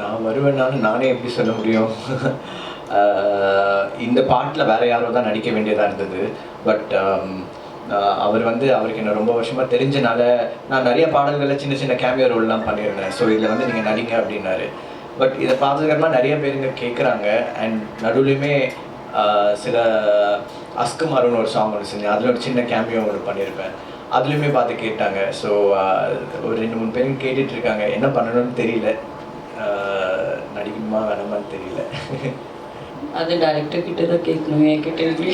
நான் வருவேன்னாலும் நானே எப்படி சொல்ல முடியும்? இந்த பாட்டில் வேற யாரோ தான் நடிக்க வேண்டியதாக இருந்தது. பட் um, அவர் வந்து அவருக்கு என்ன ரொம்ப வருஷமாக தெரிஞ்சனால நான் நிறைய பாடல்களில் சின்ன சின்ன கேமியோ ரோல்லாம் பண்ணியிருந்தேன். ஸோ இதில் வந்து நீங்கள் நடிங்க அப்படின்னாரு. பட் இதை பார்த்ததுக்கப்புறமா நிறைய பேருங்க கேட்குறாங்க அண்ட் நடுவுலையுமே சில அஸ்குமாருன்னு ஒரு சாங் ஒன்று செஞ்சேன். அதில் ஒரு சின்ன கேமியோ ஒன்று பண்ணியிருப்பேன். அதுலேயுமே பார்த்து கேட்டாங்க. ஸோ ஒரு ரெண்டு மூணு பேரும் கேட்டுட்ருக்காங்க என்ன பண்ணணும்னு தெரியல. அது டேரக்டர் கிட்ட தான் கேட்கணும். என்கிட்ட எப்படி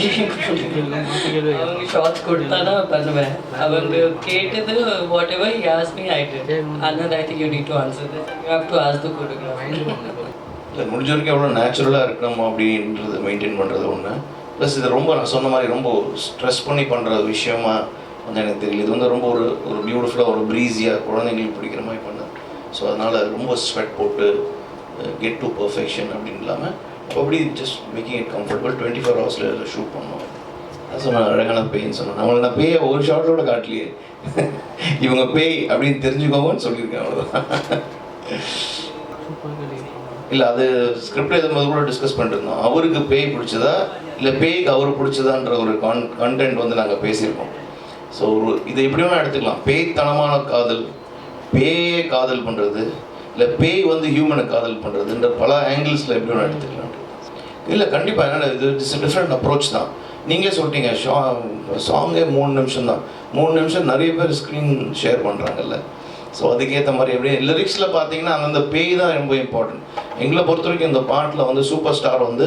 அவங்க ஷார்ட்ஸ் கொடுத்தா தான் பண்ணுவேன். அவங்க கேட்டது வாட் எவர் யாஸ் மீ ஆயிட்டு அதனால I think you need to answer you have to ask the choreographer இல்லை முடிஞ்ச வரைக்கும் எவ்வளோ நேச்சுரலாக இருக்கணும் அப்படின்றது மெயின்டைன் பண்ணுறது ஒன்று ப்ளஸ் இது ரொம்ப நான் சொன்ன மாதிரி ரொம்ப ஸ்ட்ரெஸ் பண்ணி பண்ணுற விஷயமா வந்து எனக்கு தெரியல. இது வந்து ரொம்ப ஒரு ஒரு பியூட்டிஃபுல்லாக ஒரு ப்ரீஸியாக குழந்தைங்களுக்கு பிடிக்கிற மாதிரி பண்ணேன். ஸோ அதனால் ரொம்ப ஸ்வெட் போட்டு கெட் டு பர்ஃபெக்ஷன் அப்படின்னு இல்லாமல் அப்படி just making it comfortable twenty four ஹவர்ஸில் ஷூட் பண்ணோம். சொன்னேன் அழகான பேய்ன்னு சொன்னேன் அவங்கள நான் பேயை ஒரு ஷார்ட்டோட காட்டலையே. இவங்க பேய் அப்படின்னு தெரிஞ்சுக்கோங்கன்னு சொல்லியிருக்கேன் அவ்வளோதான் இல்லை அது ஸ்கிரிப்ட் எழுதும்போது கூட டிஸ்கஸ் பண்ணிருந்தோம். அவருக்கு பேய் பிடிச்சதா? இல்லை பேய்க்கு அவர் பிடிச்சதான்ற ஒரு கான் கண்டென்ட் வந்து நாங்கள் பேசியிருக்கோம். ஸோ ஒரு இதை எப்படி வேணால் எடுத்துக்கலாம். பேய்த்தனமான காதல் பேயே காதல் பண்ணுறது இல்லை பேய் வந்து ஹியூமனை காதல் பண்ணுறதுன்ற பல ஆங்கிள்ஸில் எப்படி வேணால் எடுத்துக்கலாம். இல்லை கண்டிப்பாக என்னென்ன இது இட்ஸ் டிஃப்ரெண்ட் அப்ரோச் தான். நீங்களே சொல்லிட்டீங்க ஷா சாங்கே மூணு நிமிஷம் தான். மூணு நிமிஷம் நிறைய பேர் ஸ்க்ரீன் ஷேர் பண்ணுறாங்கல்ல ஸோ அதுக்கேற்ற மாதிரி எப்படி லிரிக்ஸில் பார்த்தீங்கன்னா அந்தந்த பேய் தான் ரொம்ப இம்பார்ட்டன்ட் எங்களை பொறுத்த வரைக்கும் இந்த பாட்டில் வந்து சூப்பர் ஸ்டார் வந்து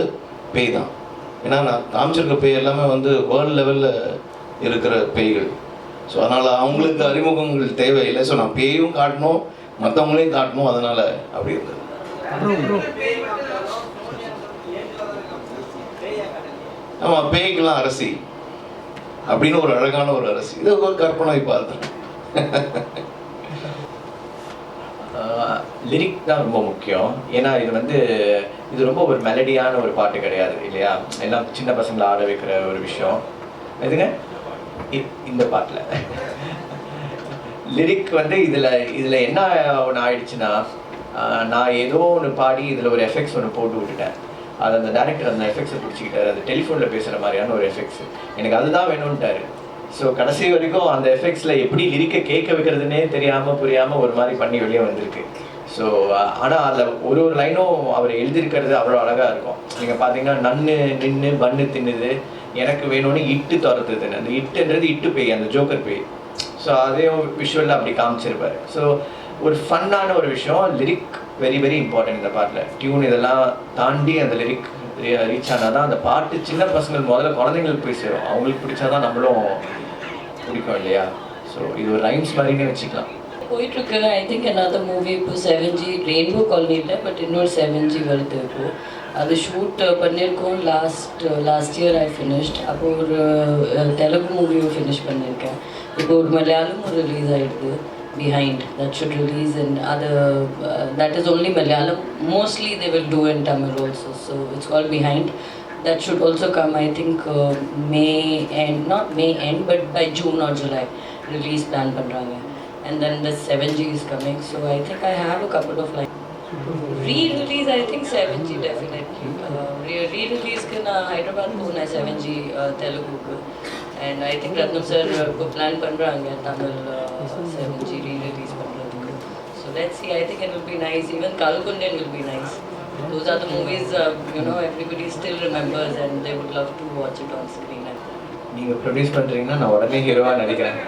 பேய் தான். ஏன்னா நான் காமிச்சிருக்க பேய் எல்லாமே வந்து வேர்ல்டு லெவலில் இருக்கிற பேய்கள். ஸோ அதனால் அவங்களுக்கு அறிமுகங்கள் தேவையில்லை. ஸோ நான் பேயும் காட்டணும் மற்றவங்களையும் காட்டணும் அதனால் அப்படி இருந்தது. ஆமாம் பேய்க்கெல்லாம் அரசி. அப்படின்னு ஒரு அழகான ஒரு அரசி. இது ஒரு கற்பனை பார்த்தேன் லிரிக் தான் ரொம்ப முக்கியம். ஏன்னா இது வந்து இது ரொம்ப ஒரு மெலடியான ஒரு பாட்டு கிடையாது இல்லையா? எல்லாம் சின்ன பசங்களை ஆட வைக்கிற ஒரு விஷயம். எதுங்க இந்த பாட்டில். லிரிக் வந்து இதில் இதில் என்ன ஒன்று ஆயிடுச்சுன்னா நான் ஏதோ ஒன்று பாடி இதில் ஒரு எஃபெக்ட்ஸ் ஒன்று போட்டு விட்டுட்டேன். அது அந்த டேரக்டர் அந்த எஃபெக்ட்ஸை பிடிச்சிக்கிட்டாரு. அது டெலிஃபோனில் பேசுகிற மாதிரியான ஒரு எஃபெக்ட்ஸ் எனக்கு அதுதான் வேணும்ட்டாரு. ஸோ கடைசி வரைக்கும் அந்த எஃபெக்ட்ஸில் எப்படி லிரிக்கை கேட்க வைக்கிறதுனே தெரியாமல் புரியாமல் ஒரு மாதிரி பண்ணி வெளியே வந்திருக்கு. ஸோ ஆனால் அதில் ஒரு ஒரு லைனும் அவர் எழுதியிருக்கிறது அவ்வளோ அழகாக இருக்கும். நீங்கள் பார்த்தீங்கன்னா நன்னு நின்று பண்ணு தின்னுது எனக்கு வேணும்னு இட்டு துரத்துதுன்னு அந்த இட்டுன்றது இட்டு பேய் அந்த ஜோக்கர் பேய். ஸோ அதையும் விஷுவலில் அப்படி காமிச்சிருப்பார். ஸோ ஒரு ஃபன்னான ஒரு விஷயம் லிரிக் வெரி வெரி இம்பார்ட்டன்ட் இந்த பாட்டில். டியூன் இதெல்லாம் தாண்டி அந்த லிரிக் ரீச் ஆனால் தான் அந்த பாட்டு சின்ன பசங்கள் முதல்ல குழந்தைங்களுக்கு போய் சேரும். அவங்களுக்கு பிடிச்சா தான் நம்மளும் பிடிக்கும் இல்லையா? ஸோ இது ஒரு ரைம்ஸ் மாதிரினே வச்சுக்கலாம். போயிட்டுருக்கு. ஐ திங்க் another மூவி இப்போ செவன் ஜி ரெயின்போ காலனியில் பட் இன்னொரு செவன் ஜி வருது இப்போ. அது ஷூட் பண்ணியிருக்கோம். Last last year I finished அப்போ ஒரு தெலுங்கு மூவியும் ஃபினிஷ் பண்ணியிருக்கேன். இப்போ ஒரு மலையாளமும் ரிலீஸ் ஆகிடுது behind that should release in other uh, that is only Malayalam. Mostly they will do in Tamil also so it's all behind. That should also come I think uh, May end not May end but by June or July release plan panranga and then the 7G is coming so I think I have a couple of like re-release I think 7G definitely. Uh, re-release can Hyderabad Pune 7G uh, Telugu and I think Ratnam sir இப்போ plan பண்ணுறாங்க Tamil seven G re release பண்ணுறதுக்கு so let's see I think it will be nice even கல்குண்டன் will be nice those are the movies you know everybody still remembers and they would love to watch it on screen நீங்கள் produce பண்ணுறீங்கன்னா நான் உடனே ஹீரோவாக நடிக்கிறேன்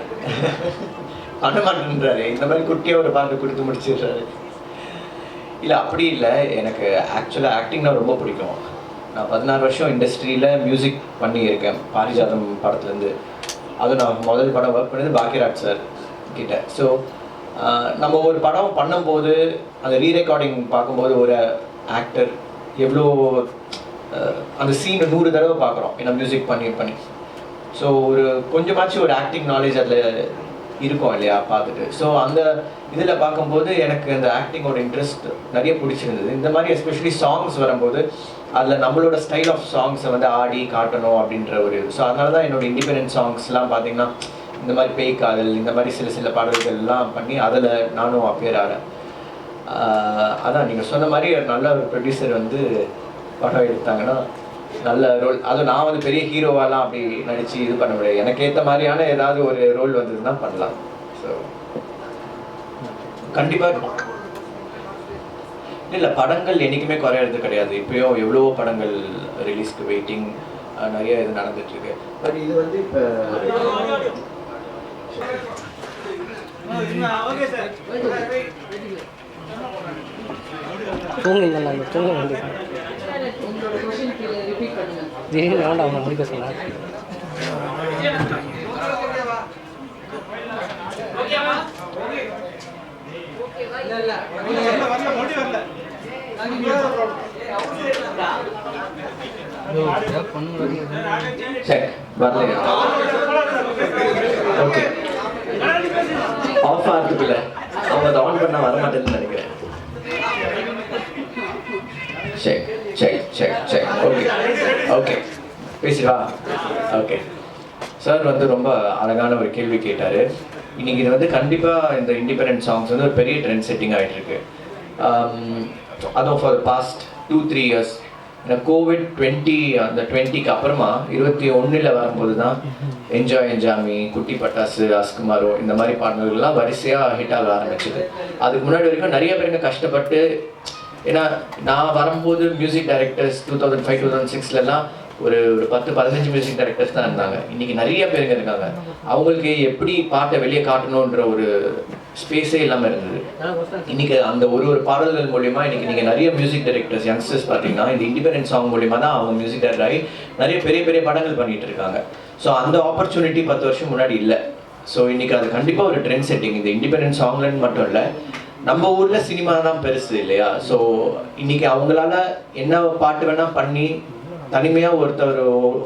பண்ண மாட்டேன்றாரு இந்த மாதிரி குட்டியாக ஒரு பாட்டு கொடுத்து முடிச்சிடுறாரு இல்லை அப்படி இல்லை எனக்கு ஆக்சுவலாக ஆக்டிங்னா ரொம்ப பிடிக்கும் நான் பதினாறு வருஷம் இண்டஸ்ட்ரியில் மியூசிக் பண்ணியிருக்கேன். பாரிஜாதம் படத்துலேருந்து. அதுவும் நான் முதல் படம் ஒர்க் பண்ணது பாக்கியராஜ் சார் கிட்ட. ஸோ நம்ம ஒரு படம் பண்ணும்போது அந்த ரீ ரெக்கார்டிங் பார்க்கும்போது ஒரு ஆக்டர் எவ்வளோ அந்த சீனை நூறு தடவை பார்க்குறோம். ஏன்னா மியூசிக் பண்ணி பண்ணி. ஸோ ஒரு கொஞ்சமாச்சும் ஒரு ஆக்டிங் நாலேஜ் அதில் இருக்கும் இல்லையா பார்த்துட்டு. ஸோ அந்த இதில் பார்க்கும்போது எனக்கு அந்த ஆக்டிங்கோட இன்ட்ரெஸ்ட் நிறைய பிடிச்சிருந்தது. இந்த மாதிரி எஸ்பெஷலி சாங்ஸ் வரும்போது அதில் நம்மளோட ஸ்டைல் ஆஃப் சாங்ஸை வந்து ஆடி காட்டணும் அப்படின்ற ஒரு ஸோ அதனால தான் என்னோட இண்டிபெண்டன்ட் சாங்ஸ்லாம் பார்த்தீங்கன்னா இந்த மாதிரி பேய் காதல் இந்த மாதிரி சில சில பாடல்கள்லாம் பண்ணி அதில் நானும் அப்பியர் ஆகிறேன் அதான் நீங்கள் சொன்ன மாதிரி ஒரு நல்ல ஒரு ப்ரொடியூசர் வந்து படம் எடுத்தாங்கன்னா நல்ல ரோல் அதுவும் நான் வந்து பெரிய ஹீரோவாலாம் அப்படி நடித்து இது பண்ண முடியாது. எனக்கு ஏற்ற மாதிரியான ஏதாவது ஒரு ரோல் வந்ததுன்னா பண்ணலாம். ஸோ கண்டிப்பாக இல்லை படங்கள் என்றைக்குமே குறையிறது கிடையாது. இப்பயும் எவ்வளவோ படங்கள் ரிலீஸ்க்கு வெயிட்டிங் நிறைய இது நடந்துட்டு இருக்கு பட் இது வந்து இப்போ தூங்குங்க தூங்க திடீர்னு வேண்டாம் அவங்க முடிக்க சொன்னாங்க சரி வரலையா? ஓகே ஆஃப் ஆகிறதுக்குள்ள அவங்க அதை ஆன் பண்ண வர மாட்டேன்னு நினைக்கிறேன். சரி சரி சரி ஓகே ஓகே பேசிடலாம் ஓகே சார் வந்து ரொம்ப அழகான ஒரு கேள்வி கேட்டார். இன்னைக்கு இது வந்து கண்டிப்பாக இந்த இண்டிபெண்டன்ட் சாங்ஸ் வந்து ஒரு பெரிய ட்ரெண்ட் செட்டிங் ஆகிட்டுருக்கு அதுவும் for past two three years இந்த கோவிட் டுவெண்ட்டி அந்த டுவெண்ட்டிக்கு அப்புறமா இருபத்தி ஒன்றில் வரும்போது தான் என்ஜாய் என்ஜாமி குட்டி பட்டாசு அஸ்குமாரோ இந்த மாதிரி பாடல்கள்லாம் வரிசையாக ஹிட் ஆக ஆரம்பிச்சது. அதுக்கு முன்னாடி வரைக்கும் நிறைய பேருங்க கஷ்டப்பட்டு ஏன்னா நான் வரும்போது music directors two thousand five two thousand சிக்ஸ்லலாம் ஒரு ஒரு பத்து பதினஞ்சு மியூசிக் டைரக்டர்ஸ் தான் இருந்தாங்க. இன்னைக்கு நிறைய பேருங்க இருக்காங்க. அவங்களுக்கு எப்படி பாட்டை வெளியே காட்டணுன்ற ஒரு ஸ்பேஸே இல்லாமல் இருந்தது. இன்னைக்கு அந்த ஒரு ஒரு பாடல்கள் மூலியமா இன்னைக்கு நீங்கள் நிறைய மியூசிக் டைரக்டர்ஸ் யங்ஸ்டர்ஸ் பார்த்தீங்கன்னா இந்த இண்டிபெண்டன்ஸ் சாங் மூலிமா தான் அவங்க மியூசிக் டைரக்டர் ஆகி நிறைய பெரிய பெரிய படங்கள் பண்ணிட்டு இருக்காங்க. ஸோ அந்த ஆப்பர்ச்சுனிட்டி பத்து வருஷம் முன்னாடி இல்லை. ஸோ இன்னைக்கு அது கண்டிப்பாக ஒரு ட்ரெண்ட் செட்டிங் இந்த இண்டிபெண்டன்ஸ் சாங்லன்னு மட்டும் இல்லை. நம்ம ஊர்ல சினிமா தான் பெருசு இல்லையா? ஸோ இன்னைக்கு அவங்களால என்ன பாட்டு வேணா பண்ணி தனிமையா ஒருத்தர்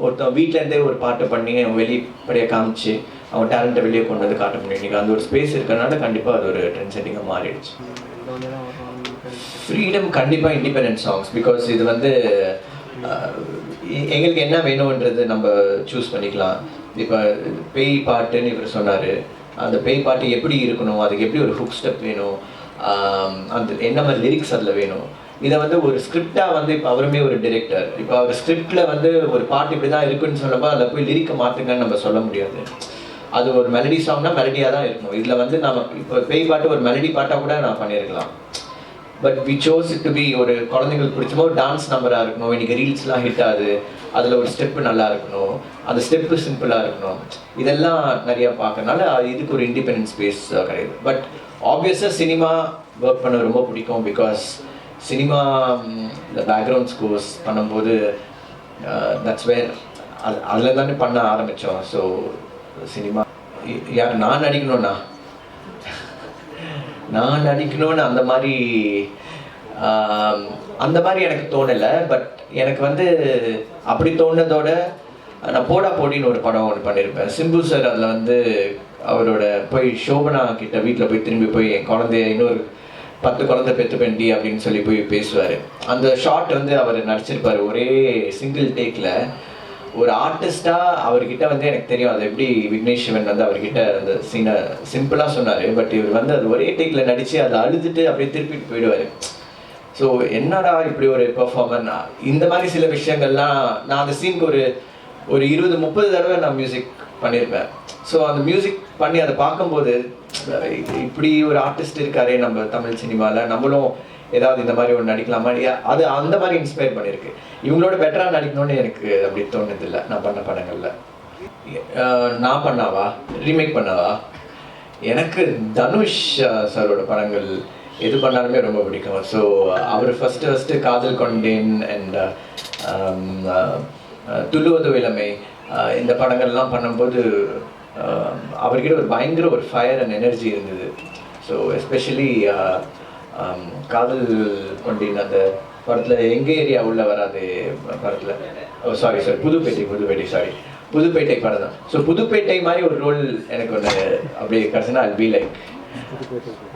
ஒருத்தர் வீட்ல இருந்தே ஒரு பாட்டு பண்ணி அவங்க வெளிப்படையை காமிச்சு அவங்க டேலண்ட்டை வெளியே கொண்டு வந்து காட்ட முடியும். இன்னைக்கு அந்த ஒரு ஸ்பேஸ் இருக்கிறனால கண்டிப்பா அது ஒரு ட்ரெண்ட் செட்டிங்காக மாறிடுச்சு. ஃப்ரீடம் கண்டிப்பாக இண்டிபெண்டன்ட் சாங்ஸ் பிகாஸ் இது வந்து எங்களுக்கு என்ன வேணும்ன்றது நம்ம சூஸ் பண்ணிக்கலாம். இப்போ பேய் பாட்டுன்னு இவர் சொன்னார். அந்த பேய் பாட்டு எப்படி இருக்கணும்? அதுக்கு எப்படி ஒரு ஹுக் ஸ்டெப் வேணும்? அந்த என்ன மாதிரி லிரிக்ஸ் அதில் வேணும்? இதை வந்து ஒரு ஸ்கிரிப்டாக வந்து இப்போ அவருமே ஒரு டிரெக்டர் இப்போ அவர் ஸ்கிரிப்டில் வந்து ஒரு பாட்டு இப்படி தான் இருக்குன்னு சொன்னப்போ அதில் போய் லிரிக்கை மாற்றுங்கன்னு நம்ம சொல்ல முடியாது. அது ஒரு மெலடி சாங்னா மெலடியாக தான் இருக்கணும். இதில் வந்து நம்ம இப்போ பேய் பாட்டு ஒரு மெலடி பாட்டாக கூட நான் பண்ணியிருக்கலாம். But we chose it to be ஒரு குழந்தைங்களுக்கு பிடிச்சமோ டான்ஸ் நம்பராக இருக்கணும். இன்னைக்கு ரீல்ஸ்லாம் ஹிட் ஆகுது. அதில் ஒரு ஸ்டெப்பு நல்லா இருக்கணும். அந்த ஸ்டெப்பு சிம்பிளாக இருக்கணும். இதெல்லாம் நிறையா பார்க்கறனால இதுக்கு ஒரு இண்டிபெண்டன்ட் ஸ்பேஸ் கிடையாது. பட் ஆப்வியஸாக சினிமா ஒர்க் பண்ண ரொம்ப பிடிக்கும் பிகாஸ் சினிமா இந்த பேக்ரவுண்ட் ஸ்கோர்ஸ் பண்ணும்போது தட்ஸ் வேர் அது அதில் தானே பண்ண ஆரம்பித்தோம் ஸோ சினிமா யார் நான் நடிக்கணும்னா? நான் நடிக்கணும்னு அந்த மாதிரி அந்த மாதிரி எனக்கு தோணலை பட் எனக்கு வந்து அப்படி தோணுனதோட நான் போடா போடின்னு ஒரு படம் ஒன்று பண்ணியிருப்பேன் சிம்பு சார் அதில் வந்து அவரோட போய் சோபனா கிட்ட வீட்டில் போய் திரும்பி போய் என் குழந்தைய இன்னொரு பத்து குழந்தை பெற்று பெண்டி அப்படின்னு சொல்லி போய் பேசுவார். அந்த ஷாட் வந்து அவர் நடிச்சிருப்பார் ஒரே சிங்கிள் டேக்கில் ஒரு ஆர்டிஸ்டா அவர்கிட்ட வந்து எனக்கு தெரியும். அது எப்படி விக்னேஷ் சிவன் வந்து அவர்கிட்ட அந்த சீனை சிம்பிளாக சொன்னார். பட் இவர் வந்து அது ஒரே டேக்கில் நடித்து அதை அழுதுட்டு அப்படியே திருப்பிட்டு போயிடுவாரு. ஸோ என்னடா இப்படி ஒரு பெர்ஃபார்மன் இந்த மாதிரி சில விஷயங்கள்லாம் நான் அந்த சீனுக்கு ஒரு ஒரு இருபது முப்பது தடவை நான் மியூசிக் பண்ணியிருப்பேன் ஸோ அந்த மியூசிக் பண்ணி அதை பார்க்கும்போது இப்படி ஒரு ஆர்டிஸ்ட் இருக்காரே நம்ம தமிழ் சினிமாவில் நம்மளும் ஏதாவது இந்த மாதிரி ஒன்று நடிக்கலாமா? அது அந்த மாதிரி இன்ஸ்பயர் பண்ணியிருக்கு. இவங்களோட பெட்டராக நடிக்கணும்னு எனக்கு அப்படி தோணுதில்லை. நான் பண்ண படங்களில். நான் பண்ணாவா? ரீமேக் பண்ணாவா? எனக்கு தனுஷ் சாரோட படங்கள் எது பண்ணாலுமே ரொம்ப பிடிக்கும். ஸோ அவர் ஃபஸ்ட்டு ஃபஸ்ட்டு காதல் கொண்டேன் அண்ட் துள்ளுவது இளமை இந்த படங்கள்லாம் பண்ணும்போது அவர்கிட்ட ஒரு பயங்கர ஒரு ஃபயர் அண்ட் எனர்ஜி இருந்தது. ஸோ எஸ்பெஷலி காதல் கொண்டின் அந்த படத்தில் எங்கள் ஏரியா உள்ள வராது படத்தில்? ஓ sorry sorry Pudhupettai Pudhupettai sorry Pudhupettai படம் தான். ஸோ புதுப்பேட்டை மாதிரி ஒரு ரோல் எனக்கு ஒன்று அப்படி கிடச்சுன்னா அல் பி லைக்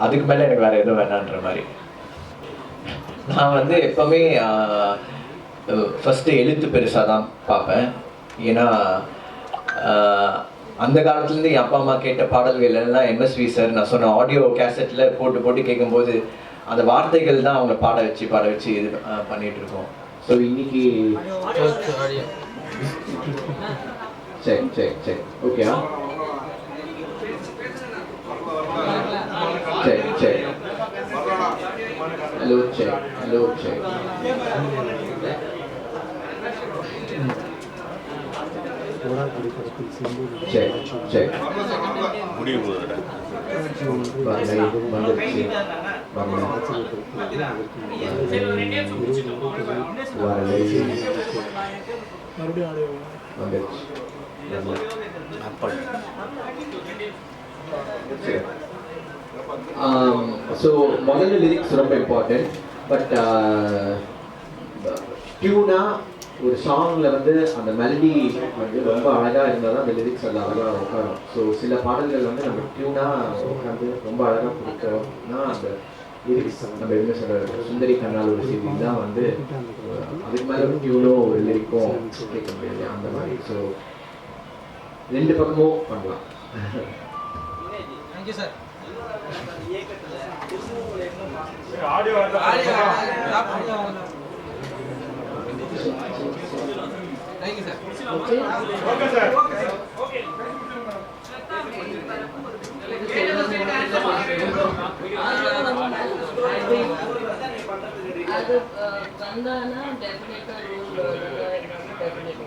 அதுக்கு மேலே எனக்கு வேறு எதுவும் வேணான்ற மாதிரி. நான் வந்து எப்போவுமே ஃபஸ்ட்டு எழுத்து பெருசாக தான் பார்ப்பேன். ஏன்னா அந்த காலத்துலேருந்து என் அப்பா அம்மா கேட்ட பாடல்கள் எல்லாம் எம்எஸ்வி சார் நான் சொன்ன ஆடியோ கேசட்டில் போட்டு போட்டு கேட்கும்போது அந்த வார்த்தைகள் தான் அவங்கள பாட வச்சு பாட வச்சு இது பண்ணிட்டு இருக்கோம். ஸோ இன்னைக்கு சரி சரி சரி. ஓகேயா சரி சரி. ஹலோ சரி. ஹலோ சரி. சரி சரி. முடிவு. வந்துருச்சு ஸோ முதல்ல லிரிக்ஸ் ரொம்ப இம்பார்ட்டன்ட் பட் டியூனா ஒரு சாங்ல வந்து அந்த மெலடி வந்து ரொம்ப அழகாக இருந்தால் தான் அந்த லிரிக்ஸ் எல்லாம் அழகாக உட்காரும். ஸோ சில பாடல்கள் வந்து நம்ம டியூனா உட்காந்து ரொம்ப அழகாக கொடுக்கணும்னா அந்த நம்ம என்ன சொல்ற சுந்தரி கண்ணால் ஒரு செய்தி தான் வந்து அதுக்கு மேல ஒரு டியூனோ ஒரு லிரிக்கும் கேட்க முடியாது அந்த மாதிரி. ஸோ ரெண்டு பக்கமும் பண்ணலாம். அது வந்தானா? டெஃபினட்டாக ரூல் டெஃபினட்